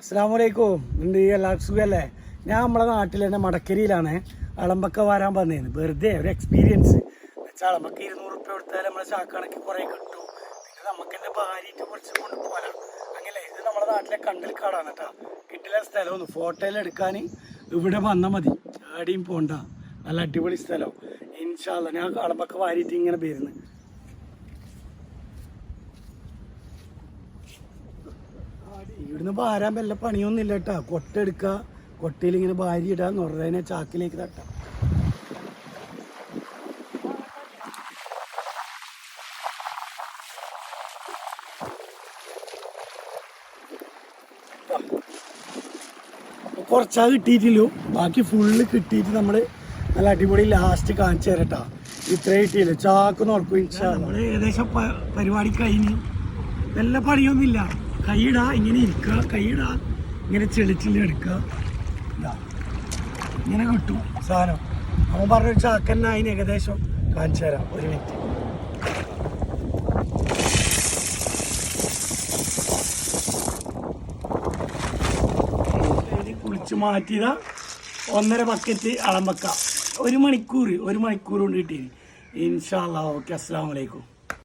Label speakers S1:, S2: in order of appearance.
S1: അസ്സാം വലൈക്കും എന്ത് എല്ലാവർക്കും സുഖമല്ലേ ഞാൻ നമ്മളെ നാട്ടിൽ തന്നെ മടക്കരിയിലാണ്. അളമ്പക്ക വരാൻ വന്നേന്ന് വെറുതെ ഒരു എക്സ്പീരിയൻസ് വെച്ചാൽ അളമ്പക്ക ഇരുന്നൂറ് റുപ്യ കൊടുത്താൽ നമ്മളെ ചാക്കണക്ക് കുറേ കിട്ടും. പിന്നെ നമുക്ക് എന്റെ ഭാര്യയിട്ട് കുറച്ച് കൊണ്ട് പോരാം അങ്ങനെ ഇത് നമ്മുടെ നാട്ടിലെ കണ്ടൽ കാടാണ് കേട്ടോ. കിട്ടില്ല സ്ഥലമൊന്നും. ഫോട്ടോയിൽ എടുക്കാൻ ഇവിടെ വന്നാൽ മതി. ആടെയും പോണ്ട. നല്ല അടിപൊളി സ്ഥലം. ഇൻഷാല്ല ഞാൻ അളമ്പക്ക വാരിയിട്ട് ഇങ്ങനെ വരുന്നത് ഇവിടുന്ന് ഭാരാൻ വല്ല പണിയൊന്നും ഇല്ല കേട്ടാ എടുക്കുക കൊട്ടയിൽ ഇങ്ങനെ ഭാര്യ ഇടുക നുറതിനെ ചാക്കിലേക്ക് തട്ട. കുറച്ചാ കിട്ടിയിട്ടില്ലു. ബാക്കി ഫുള്ള് കിട്ടിയിട്ട് നമ്മൾ നല്ല അടിപൊളി ലാസ്റ്റ് കാണിച്ചു തരട്ടാ. ഇത്ര കിട്ടിയില്ല? ചാക്ക് നോക്കും നമ്മൾ ഏകദേശം പരിപാടി കഴിഞ്ഞ്. നല്ല പണിയൊന്നുമില്ല. കൈയിടാ ഇങ്ങനെ ഇരിക്കുക കൈയിടാ ഇങ്ങനെ ചെളിച്ചില്ല എടുക്കുക. ഇതാ. ഇങ്ങനെ കിട്ടും സാധനം. അവൻ പറഞ്ഞ ചാക്കന്നെ അതിന് ഏകദേശം കാണിച്ചു തരാം. ഒരു മിനിറ്റ്. കുളിച്ച് മാറ്റിയതാ. ഒന്നര ബക്കറ്റ് അളമ്പക്ക. ഒരു മണിക്കൂർ ഒരു മണിക്കൂർ കൊണ്ട് കിട്ടിയിന്. ഇൻഷാല്ലാ ഓക്കെ അസ്സാം വലൈക്കും